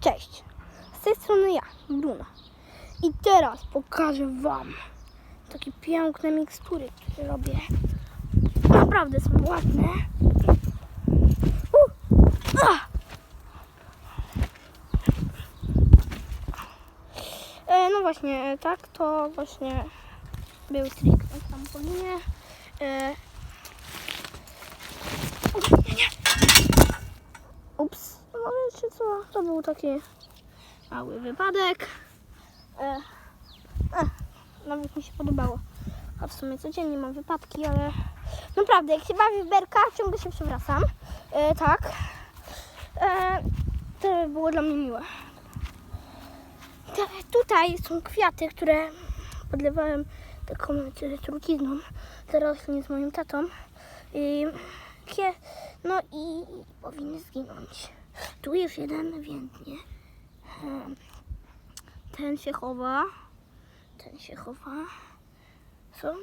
Cześć, z tej strony ja, Luna. I teraz pokażę Wam takie piękne mikstury, które robię. Naprawdę są ładne. E, no właśnie, tak, to właśnie był trik na trampolinie. E, nie, nie. Ups, no wiecie co, to był taki mały wypadek. E, e, nawet mi się podobało. A w sumie codziennie mam wypadki, ale naprawdę, jak się bawię w berka, ciągle się przewracam. E, tak. E, to było dla mnie miłe. Tutaj są kwiaty, które podlewałem taką trucizną. Zarośli z moim tatą. I, no i powinny zginąć. Tu już jeden więdnie. Em, Ten się chowa. Ten się chowa. Są,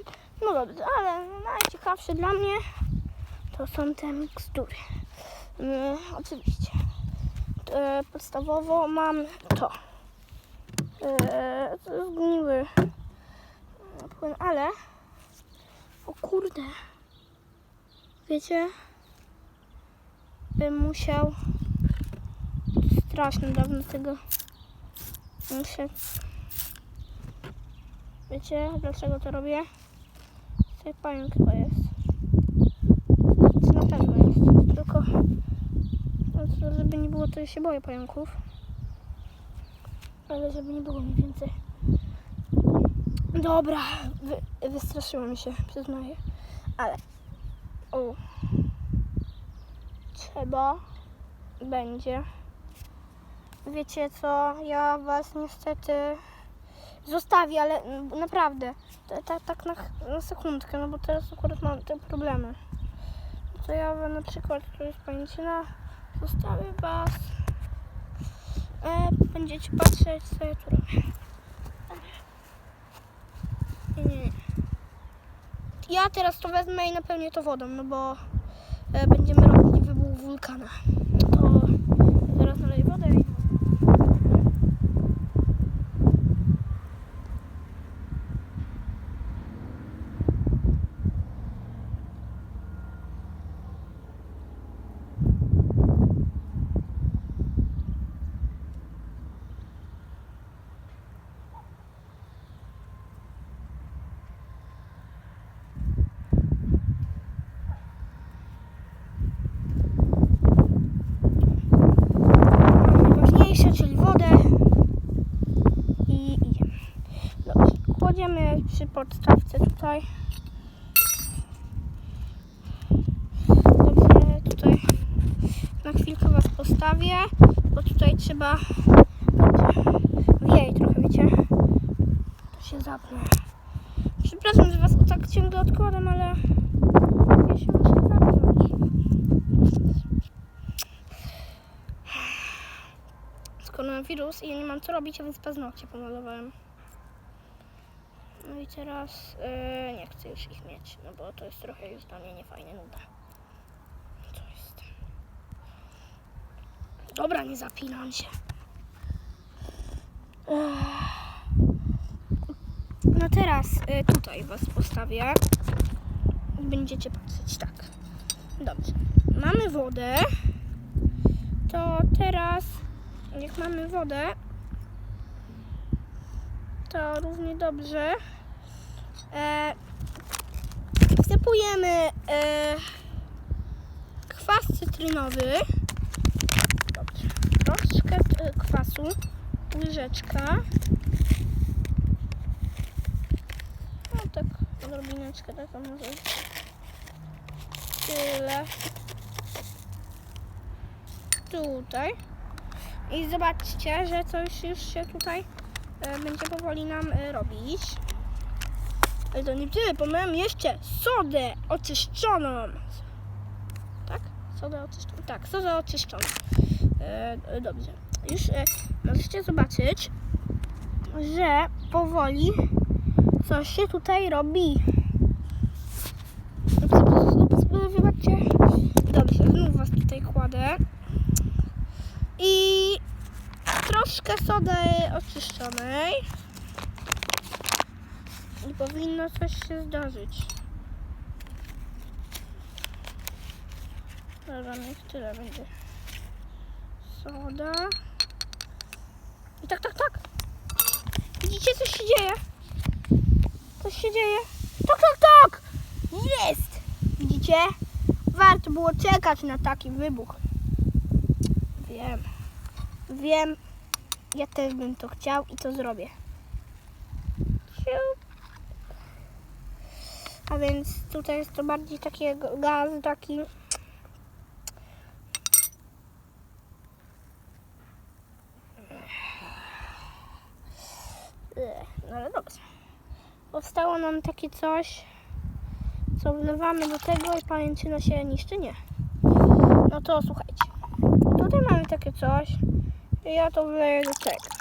no dobrze, ale najciekawsze dla mnie to są te mikstury. Mm, oczywiście. E, podstawowo mam to. E, to jest zgniły płyn, ale o kurde. Wiecie? Bym musiał strasznie dawno tego muszę wiecie dlaczego to robię? Tutaj pająk chyba jest. Czy na pewno jest. Tylko no, żeby nie było to ja się boję pająków. Ale żeby nie było mniej więcej. Dobra wy, wystraszyłem się przyznaję. Ale o. Trzeba. Będzie. Wiecie co, ja was niestety zostawię, ale mm, naprawdę, tak, tak, na, na sekundkę, no bo teraz akurat mam te problemy. To ja na przykład, to jest pamięcina, zostawię was. E, będziecie patrzeć, co ja tu robię. Nie, nie, nie. Ja teraz to wezmę i napełnię to wodą, no bo e, będziemy robić wybuch wulkana. To zaraz naleję wodę i... najważniejsze, czyli wodę i idziemy. Dobrze, kładziemy przy podstawce tutaj. Dobrze, tutaj na chwilkę Was postawię, bo tutaj trzeba wiej trochę, wiecie? To się zapnę. Przepraszam, że Was tak ciągle odkładam, ale ja się muszę zapnąć. koronawirus i ja nie mam co robić, a więc paznokcie pomalowałem. No i teraz yy, nie chcę już ich mieć, no bo to jest trochę już dla mnie niefajne, nuda. Co jest? Dobra, nie zapinam się. No teraz y, tutaj was postawię. Będziecie patrzeć tak. Dobrze. Mamy wodę. To teraz jak mamy wodę, to równie dobrze e, wsypujemy e, kwas cytrynowy. Dobrze. Troszkę e, kwasu, łyżeczka. No tak, odrobineczkę taką może. Tyle. Tutaj. I zobaczcie, że coś już się tutaj będzie powoli nam e, robić. Ale to nie tyle, mam jeszcze sodę oczyszczoną. Tak? Sodę oczyszczoną. Tak, sodę oczyszczoną. E, e, dobrze. Już e, możecie zobaczyć, że powoli coś się tutaj robi. Dobrze, znów was tutaj kładę. I troszkę sody oczyszczonej. I powinno coś się zdarzyć. Dobra, niech tyle będzie. Soda. I tak, tak, tak. Widzicie, coś się dzieje? Coś się dzieje? Tak, tak, tak! Jest! Widzicie? Warto było czekać na taki wybuch. Wiem. Wiem. Ja też bym to chciał i to zrobię. A więc tutaj jest to bardziej taki gaz, taki... No ale dobrze. Powstało nam takie coś, co wlewamy do tego i pajęczyna się niszczy? Nie. No to słuchajcie. Tutaj mamy takie coś ja to wleję do tego.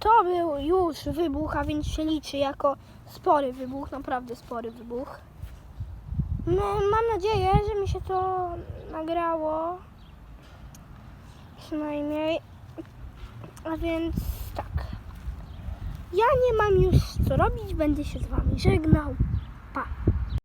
To był już wybuch, a więc się liczy jako spory wybuch, naprawdę spory wybuch. No, mam nadzieję, że mi się to nagrało. Przynajmniej. A więc tak. Ja nie mam już co robić, będę się z wami żegnał. Pa.